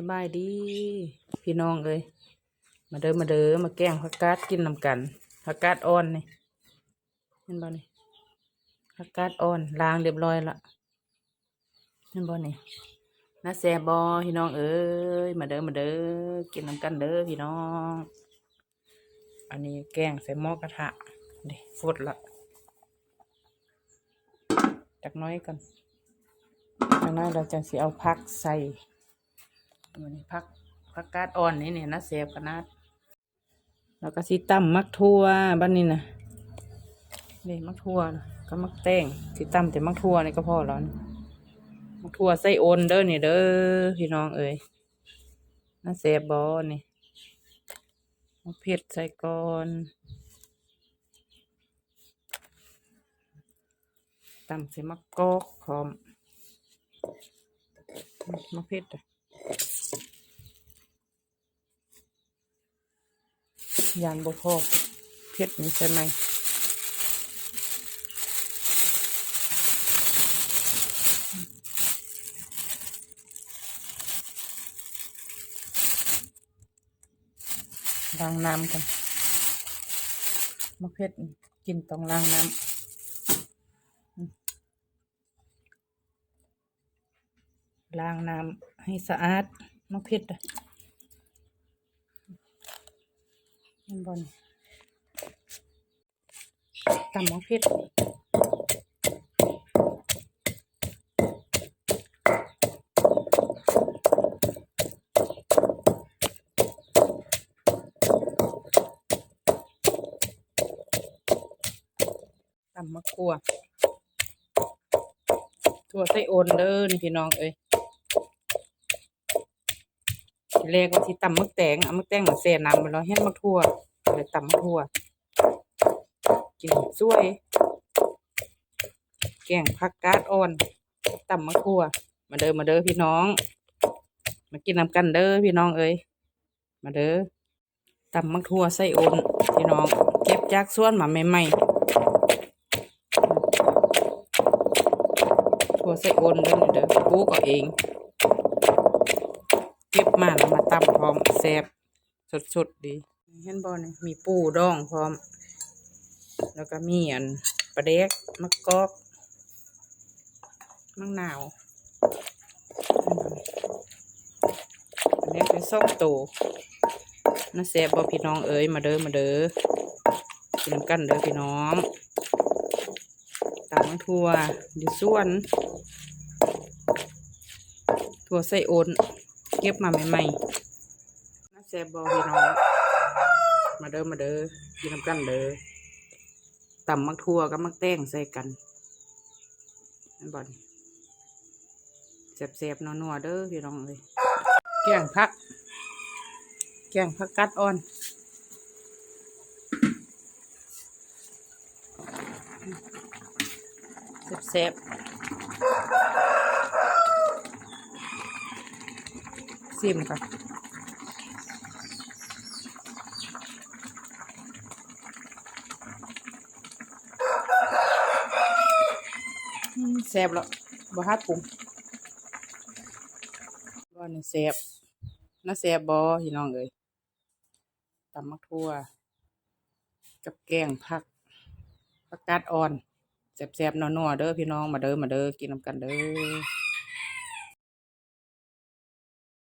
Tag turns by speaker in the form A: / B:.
A: สบายดี พี่น้องเอ้ยมาเด้อมาเด้อมาแกงผักกาดกินนำกันผักกาดอ่อนนี่เห็นบ่นี่ผักกาดอ่อนล้างเรียบร้อยละเห็นบ่นี่น่าแซ่บบ่พี่น้องเอ้ยมาเด้อมาเด้อกินนำกันเด้อพี่น้อง อันนี้แกงใส่หม้อกระทะนี่ฟดละจักน้อยก่อนจากนั้นเราจะสิเอาพักใส่ วันนี้พักพักกาดอ่อนนี่เนี่ยนะเสียบขนาด แล้วก็สิตั้มมักทั่วบ้านนี้นะนี่มักทั่วก็มักแต้งสิตั้มแต่มักทั่วนี่ก็พอแล้วนี่มักทั่วใส่โอนเด้อนี่เด้อพี่น้องเอ้ยน่าเสียบบอนี่มักเผ็ดใส่ก่อนตั้มใส่มักกอกพร้อมมักเผ็ดอะ ยานบ่พอเพชรนี่ใช่ไหมล้างน้ำกันมะเพชรกินต้องล้างน้ำล้างน้ำให้สะอาดมะเพชรอะเห็นบอลตำมะเพ็ดตำมะขัวถั่วไส้โอนเด้อนี่พี่น้องเอ้ยที แรกว่าที่ตำมักแตงเอามักแตงมาแซ่น้ำไปแล้วเห็นมักทั่วเลยตำมักทั่วกินสวย แกงผักกาดอ่อนตำมักทั่ว มาเด้อมาเด้อพี่น้อง มากินน้ำกันเด้อพี่น้องเอ้ยมาเด้อตำมักทั่วไส้โอนพี่น้อง เก็บจากสวนมาใหม่ๆทั่วไส้โอนเด้อเด้อปลูกเอาเอง เก็บมาแล้วมาตำพร้อมแซ่บสดๆดีเห็นบ่เนี่ยมีปูดองพร้อม แล้วก็มีอันปลาเด็กมะกอกมะนาวอันนี้เป็นส้มโตน่าแซ่บบ่พี่น้องเอ้ยมาเด้อมาเด้อกินกันเด้อพี่น้องตามทั่วอยู่ส่วนถั่วไส้โอน เก็บมาใหม่ๆน่าแซ่บบอพี่น้องมาเด้อมาเด้อกินน้ำกันเด้อตำมักทั่วกับมักแต้งใส่กันนั่นบอลแซ่บๆนัวๆเด้อพี่น้องเลยแกงผัก แกงผักกัดอ่อนแซ่บๆ ซิมก่อนแซ่บแล้วบ่ฮัดปรุงบ่นี่แซ่บน่าแซ่บบ่พี่น้องเอ้ยตำมักทั่ว กับแกงผักผักกาดอ่อนแซ่บๆนัวๆเด้อพี่น้องมาเด้อมาเด้อกินน้ำกันเด้อ